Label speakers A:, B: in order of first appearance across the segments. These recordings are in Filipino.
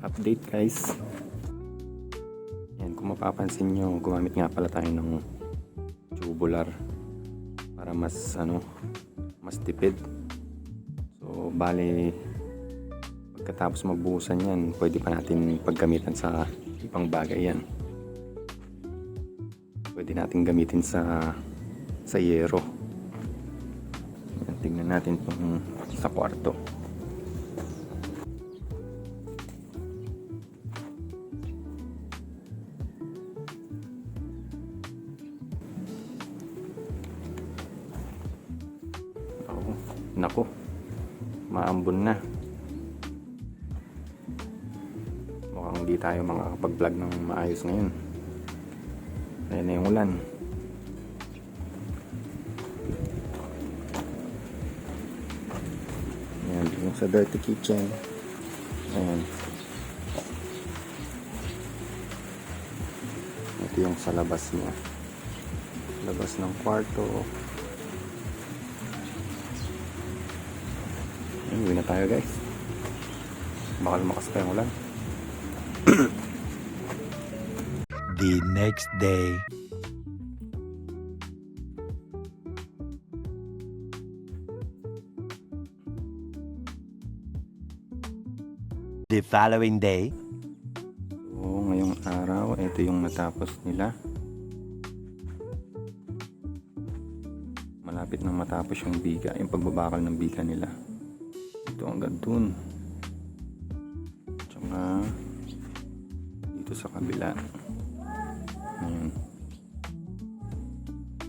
A: update guys. Yan, kung mapapansin nyo, gumamit nga pala tayo ng tubular para mas ano, mas tipid. So, bali pagkatapos magbuhusan yan, pwede pa natin paggamitan sa ibang bagay yan. Pwede natin gamitin sa sa yero. Tingnan natin itong sa kwarto. Nako, maambon na. Mukhang hindi tayo makakapag-vlog ng maayos ngayon. Ayan na yung ulan. Ayan, yung sa dirty kitchen. Ayan. Ito yung sa labas niya. Labas ng kwarto. Ayan, uwi na tayo guys. Baka lumakas pa yung ulan.
B: the next day. The following day.
A: Oo, ngayong araw, ito yung natapos nila. Malapit nang matapos yung biga, yung pagbabakal ng biga nila. Ito hanggang dun. Tsaka, dito sa kabila. Ayan.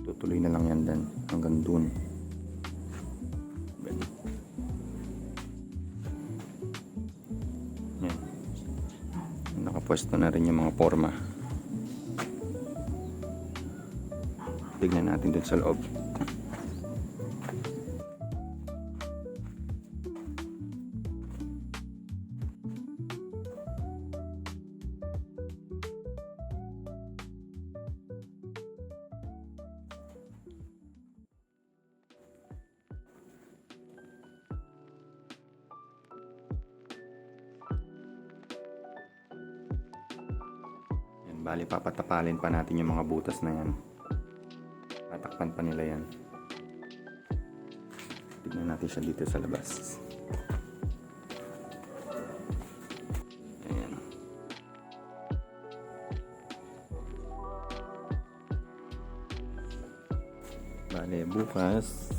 A: Tutuloy na lang yan dan, hanggang dun. Ganun. Yan. Nakapwesto na rin yung mga forma. Tignan natin dun sa loob. Bali papatapalin pa natin yung mga butas na yan. Tatakpan pa nila yan. Tignan natin siya dito sa labas. Ayan. Bale, bukas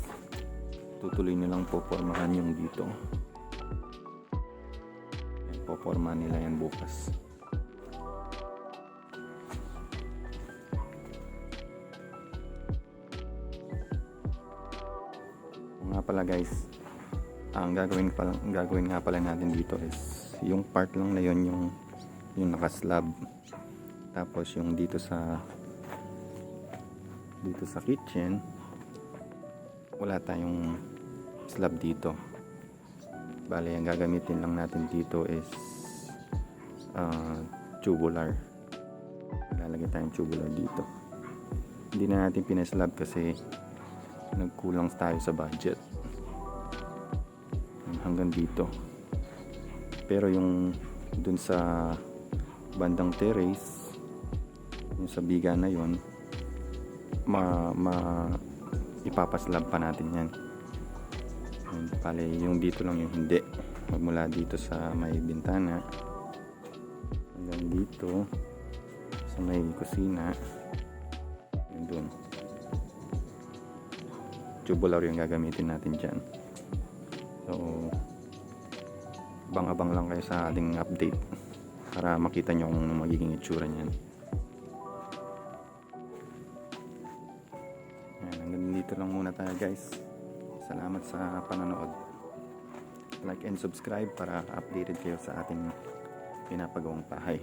A: tutuloy nilang popormahan yung dito. Yan, popormahan nila yan bukas. Nga pala guys, ang gagawin pala, ang gagawin nga pala natin dito is yung part lang na yon yung yung naka-slab. Tapos yung dito sa dito sa kitchen wala tayong slab dito. Bale, ang gagamitin lang natin dito is ah, tubular. Lalagay tayong tubular dito. Hindi na natin pinaslab kasi nagkulang tayo sa budget. Hanggang dito. Pero yung dun sa bandang terrace yung sa biga na yon ma, ma ipapaslab pa natin yan. Yun, pala yung dito lang yung hindi. Magmula dito sa may bintana. Hanggang dito sa may kusina. Yun dun tubular yung gagamitin natin dyan. So, abang-abang lang kayo sa ating update para makita nyo kung magiging itsura niyan. Ayan, hanggang dito lang muna tayo guys. Salamat sa panonood. Like and subscribe para updated kayo sa ating pinapagawang bahay.